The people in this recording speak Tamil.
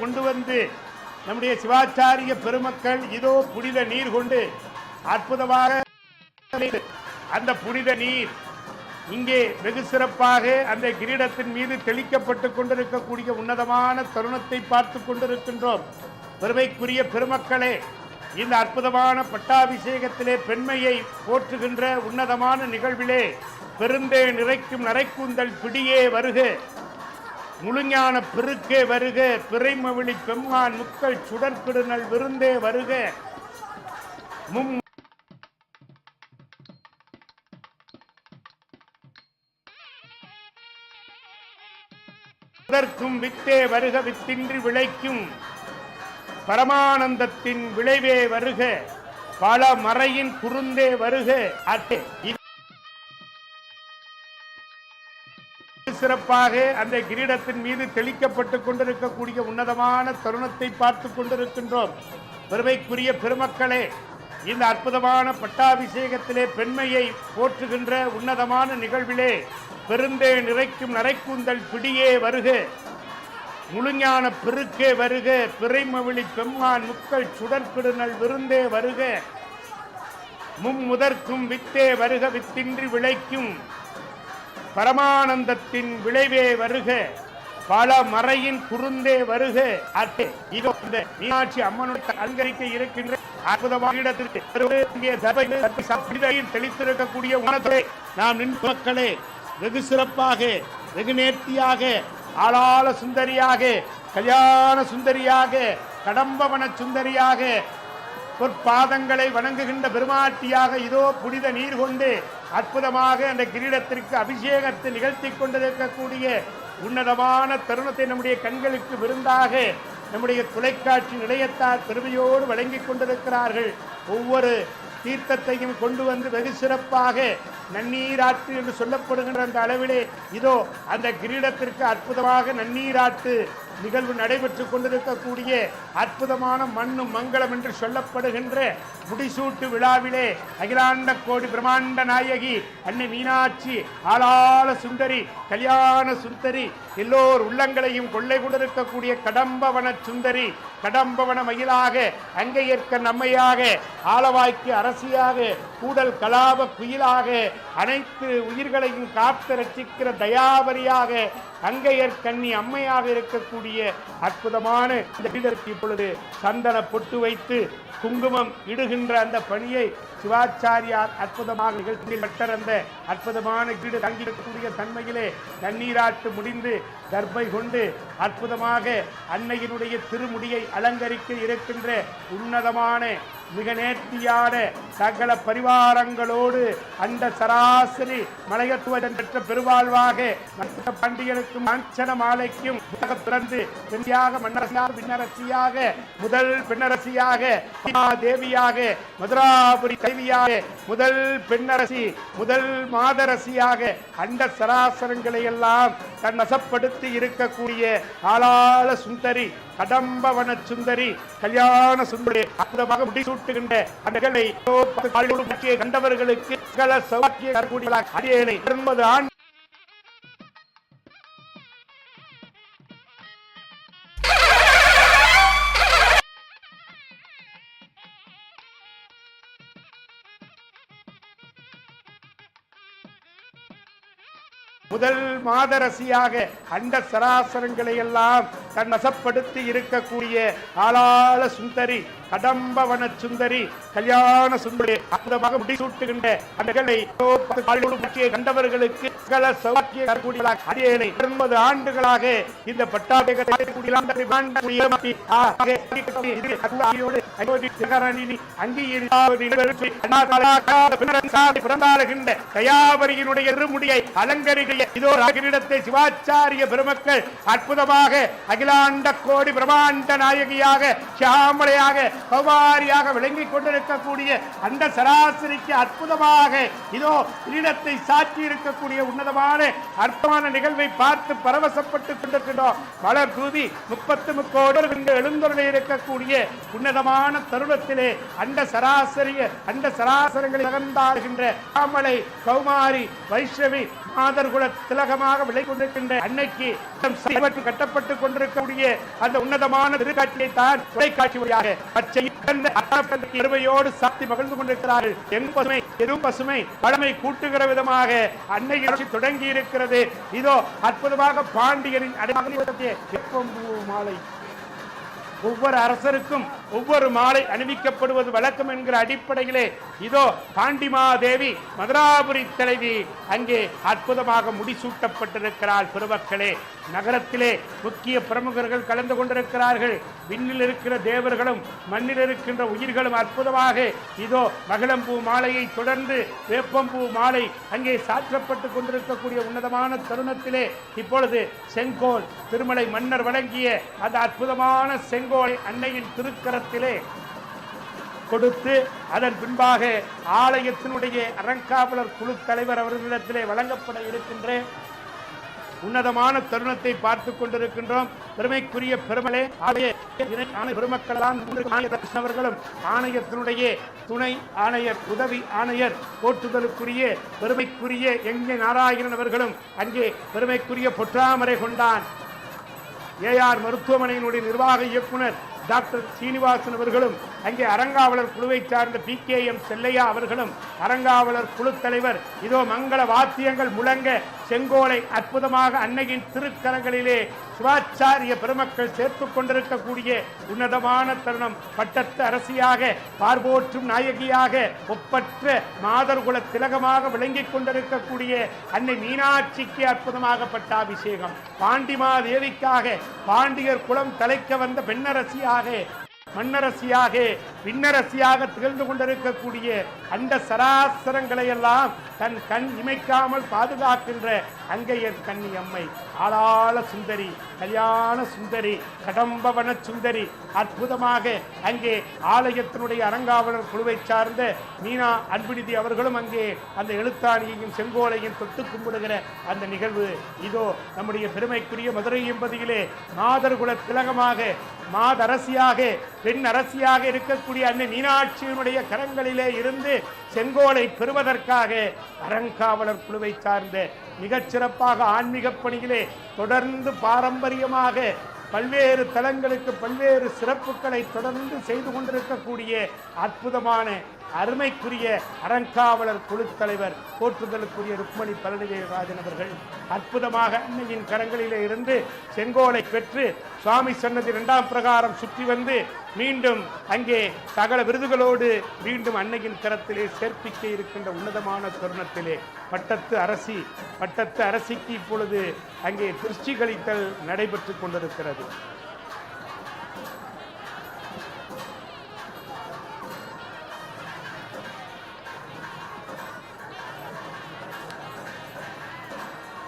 கொண்டு வந்து நம்முடைய சிவாச்சாரிய பெருமக்கள் இதோ புனித நீர் கொண்டு அற்புதமாக அந்த புனித நீர் இங்கே வெகு சிறப்பாக அந்த கிரீடத்தின் மீது தெளிக்கப்பட்டு கொண்டிருக்கக்கூடிய உன்னதமான தருணத்தை பார்த்து கொண்டிருக்கின்றோம். பெருமைக்குரிய பெருமக்களே இந்த அற்புதமான பட்டாபிஷேகத்திலே பெண்மையை போற்றுகின்ற உன்னதமான நிகழ்விலே பெருந்தே நிறைக்கும் நரைக்கூந்தல் பிடியே வருக. முழுஞான பெருக்கே வருக பிறைமவிழி பெம்மான் முக்கள் சுடற்கிடுநல் விருந்தே வருக. மும் அதற்கும் வித்தே வருக வித்தின்றி விளைக்கும். பரமானந்தத்தின் விளைவே வருக பல மறையின் குறுந்தே வருக. அட்டே சிறப்பாக அந்த கிரீடத்தின் மீது தெளிக்கப்பட்டு கொண்டிருக்கக்கூடிய உன்னதமான தருணத்தை பார்த்து கொண்டிருக்கின்றோம். பெருமைக்குரிய பெருமக்களே இந்த அற்புதமான பட்டாபிஷேகத்திலே பெண்மையை போற்றுகின்ற உன்னதமான நிகழ்விலே பெருந்தே நிறைக்கும் நரைக்கூந்தல் பிடியே வருக. முழுஞான பெருக்கே வருக. பிறைமவிழி பெம்மான் முக்கள் சுடற்கிடுநல் விருந்தே வருக. மும்முதற்கும் வித்தே வருக. வித்தின்றி விளைக்கும் பரமானந்தத்தின் விளைவே வருக பல மறையின் குறுந்தே வருக. அட்டே இதோ இந்த மீனாட்சி அம்மனுடைய அலங்கரிக்க இருக்கின்ற அற்புதமான இடத்திற்கு தெளித்திருக்கக்கூடிய உணத்தை நாம் நின் மக்களே வெகு சிறப்பாக வெகு நேர்த்தியாக ஆளாள சுந்தரியாக கல்யாண சுந்தரியாக கடம்பவன சுந்தரியாக பொற்பாதங்களை வணங்குகின்ற பெருமாட்டியாக இதோ புனித நீர் கொண்டு அற்புதமாக அந்த கிரீடத்திற்கு அபிஷேகத்தை நிகழ்த்தி கொண்டிருக்கக்கூடிய உன்னதமான தருணத்தை நம்முடைய கண்களுக்கு விருந்தாக நம்முடைய தொலைக்காட்சி நிலையத்தார் பெருமையோடு வழங்கிக் கொண்டிருக்கிறார்கள். ஒவ்வொரு தீர்த்தத்தையும் கொண்டு வந்து வெகு சிறப்பாக நன்னீராட்டு என்று சொல்லப்படுகின்ற அந்த அளவிலே இதோ அந்த கிரீடத்திற்கு அற்புதமாக நன்னீராட்டு நிகழ்வு நடைபெற்று கொண்டிருக்கக்கூடிய அற்புதமான மண்ணும் மங்களம் என்று சொல்லப்படுகின்ற முடிசூட்டு விழாவிலே அகிலாண்ட கோடி பிரம்மாண்ட நாயகி அன்னை மீனாட்சி ஆளாள சுந்தரி கல்யாண சுந்தரி எல்லோர் உள்ளங்களையும் கொள்ளை கொண்டிருக்கக்கூடிய கடம்பவன சுந்தரி கடம்பவன மயிலாக அங்கையற்க நம்மையாக ஆலவாய்க்கு அரசியாக கூடல் கலாப குயிலாக அனைத்து உயிர்களையும் காத்து ரட்சிக்கிற தயாபரியாக அங்கையர் கண்ணி அம்மையாக இருக்கக்கூடிய அற்புதமான இந்த பீடருக்கு இப்பொழுது சந்தன பொட்டு வைத்து குங்குமம் இடுகின்ற அந்த பணியை சிவாச்சாரியார் அற்புதமாக நிகழ்ச்சியில் பெற்ற அந்த அற்புதமான கீடு தங்கியிருக்கக்கூடிய தன்மையிலே தண்ணீராட்டு முடிந்து கர்ப்பை கொண்டு அற்புதமாக அன்னையினுடைய திருமுடியை அலங்கரிக்க இருக்கின்ற உன்னதமான மிக நேர்த்தியான சகல பரிவாரங்களோடு அந்த சராசரி மலையத்துவன் பெற்ற பெருவாழ்வாக மற்ற பண்டிகனுக்கும் அஞ்சன மாலைக்கும் உலக பிறந்து பெண்ணியாக மன்னரசியாக பின்னரசியாக முதல் பெண்ணரசியாக தேவியாக மதுராபுரி கைவியாக முதல் பெண்ணரசி முதல் மாதரசியாக அண்ட சராசரங்களை எல்லாம் தன் வசப்படுத்தி இருக்கக்கூடிய ஆளாள சுந்தரி கடம்பவன சுந்தரி கல்யாண சுந்தரி அற்புதமாக முடிசூட்டுகின்ற அந்த நிகழ்வை காலோடு முக்கிய கண்டவர்களுக்கு சகல சௌக்கிய அடியேனை எண்பது ஆண்டு முதல் மாதரசியாக அண்ட சராசரங்களை எல்லாம் தன் வசப்படுத்தி இருக்கக்கூடிய ஆளாள சுந்தரி கடம்பவன சுந்தரி கல்யாண சுந்தரி அற்புதமாக முடிசூட்டுகின்ற அந்த நிகழ்வை முக்கிய கண்டவர்களுக்கு சகல சௌக்கிய தரக்கூடியவர்களாக அடியேனை எண்பது ஆண்டுகளாக இந்த பட்டாபிகின்ற தயாபரியினுடைய இருமுடியை அலங்கரிக்க இதோ ராகிரிடத்தை சிவாச்சாரிய பெருமக்கள் அற்புதமாக அகிலாண்ட கோடி பிரமாண்ட நாயகியாக சியாமலையாக கௌமாரியாக விளங்கிக் கொண்டிருக்கக்கூடிய அந்த சராசரிக்கு அற்புதமாக இதோ கிரீடத்தை சாற்றி இருக்கக்கூடிய உன்னதமான அற்பமான நிகழ்வை பார்த்து பரவசப்பட்டு கொண்டிருக்கின்றோம். மலர் தூவி முப்பத்து முக்கோடர் முக்கோடு எழுந்தொருளை இருக்கக்கூடிய உன்னதமான தருணத்திலே அண்ட சராசரிய அண்ட சராசரங்களை அகந்தாடுகின்ற காமலை கௌமாரி வைஷ்ணவி மாதர்குல திலகமாக விளை கொண்டிருக்கின்ற அன்னைக்கு கட்டப்பட்டுக் கொண்டிருக்கக்கூடிய அந்த உன்னதமான திருக்காட்சியை தான் தொலைக்காட்சி வழியாக பச்சை சாத்தி மகிழ்ந்து கொண்டிருக்கிறார்கள். எங்கும் பசுமை எதுவும் பசுமை பழமை கூட்டுகிற விதமாக அன்னை தொடங்கி இருக்கிறது இதோ அற்புதமாக பாண்டியரின் அடையாளத்தை எப்பம்பூ மாலை. ஒவ்வொரு அரசருக்கும் ஒவ்வொரு மாலை அணிவிக்கப்படுவது வழக்கம் என்கிற அடிப்படையிலே இதோ பாண்டிமாதேவி மதுராபுரி தலைவி அங்கே அற்புதமாக முடிசூட்டப்பட்டிருக்கிறார் பெருமக்களே. நகரத்திலே முக்கிய பிரமுகர்கள் கலந்து கொண்டிருக்கிறார்கள். விண்ணில் இருக்கிற தேவர்களும் மண்ணில் இருக்கின்ற உயிர்களும் அற்புதமாக இதோ மகிழம்பூ மாலையை தொடர்ந்து வேப்பம்பூ மாலை அங்கே சாற்றப்பட்டு கொண்டிருக்கக்கூடிய உன்னதமான தருணத்திலே இப்பொழுது செங்கோல் திருமலை மன்னர் வழங்கிய அந்த அற்புதமான செங்கோலை அன்னையின் திருக்கரத்திலே கொடுத்து அதன் பின்பாக ஆலயத்தினுடைய அறங்காவலர் குழு தலைவர் அவர்களிடத்திலே வழங்கப்பட இருக்கின்ற உன்னதமான தருணத்தை பார்த்து கொண்டிருக்கின்றோம். பெருமைக்குரிய பெருமளே ஆலய பெருமக்களான் அவர்களும் ஆணையத்தினுடைய துணை ஆணையர் உதவி ஆணையர் போற்றுதலுக்குரிய பெருமைக்குரிய எங்கே நாராயணன் அவர்களும் அங்கே பெருமைக்குரிய பொற்றாமரை கொண்டான். ஏஆர் மருத்துவமனையினுடைய நிர்வாக இயக்குனர் டாக்டர் சீனிவாசன் அவர்களும் அங்கே அறங்காவலர் குழுவை சார்ந்த பி கே எம் செல்லையா அவர்களும் அறங்காவலர் குழு தலைவர் இதோ மங்கள வாத்தியங்கள் முழங்க செங்கோலை அற்புதமாக அன்னையின் திருக்கரங்களிலே சிவாச்சாரிய பெருமக்கள் சேர்த்துக் கொண்டிருக்கக்கூடிய உன்னதமான தருணம். பட்டத்து அரசியாக பார்போற்றும் நாயகியாக ஒப்பற்ற மாதர்குல திலகமாக விளங்கிக் கொண்டிருக்கக்கூடிய அன்னை மீனாட்சிக்கு அற்புதமாக பட்டாபிஷேகம். பாண்டிமா தேவிக்காக பாண்டியர் குலம் தலைக்க வந்த பெண்ணரசியாக で மன்னரசியாக விண்ணரசியாக திகழ்ந்து கொண்டிருக்கக்கூடிய அந்த சராசரங்களை எல்லாம் தன் கண் இமைக்காமல் பாதுகாக்கின்ற அங்கையர் கண்ணி அம்மை ஆளாள சுந்தரி கல்யாண சுந்தரி கடம்பவன சுந்தரி அற்புதமாக அங்கே ஆலயத்தினுடைய அறங்காவலர் குழுவை சார்ந்த மீனா அன்பினிதி அவர்களும் அங்கே அந்த எழுத்தாணியையும் செங்கோலையும் தொட்டு கும்பிடுகிற அந்த நிகழ்வு. இதோ நம்முடைய பெருமைக்குரிய மதுரை என்பதிலே மாதர்குல திலகமாக மாதரசியாக பெண் அரசியாக இருக்கக்கூடிய அன்னை மீனாட்சியினுடைய கரங்களிலே இருந்து செங்கோலை பெறுவதற்காக அறங்காவலர் குழுவை சார்ந்த மிகச்சிறப்பாக ஆன்மீக பணியிலே தொடர்ந்து பாரம்பரியமாக பல்வேறு தலங்களுக்கு பல்வேறு சிறப்புகளை தொடர்ந்து செய்து கொண்டிருக்கக்கூடிய அற்புதமான அருமைக்குரிய அறங்காவலர் குழு தலைவர் போற்றுதலுக்குரிய ருக்மணி பழனிவேராஜன் அவர்கள் அற்புதமாக அன்னையின் கரங்களிலே இருந்து செங்கோலை பெற்று சுவாமி சன்னதி இரண்டாம் பிரகாரம் சுற்றி வந்து மீண்டும் அங்கே சகல விருதுகளோடு மீண்டும் அன்னையின் கரத்திலே சேர்ப்பிக்க இருக்கின்ற உன்னதமான தருணத்திலே பட்டத்து அரசி பட்டத்து அரசிக்கு இப்பொழுது அங்கே திருச்சி கழித்தல் நடைபெற்று கொண்டிருக்கிறது.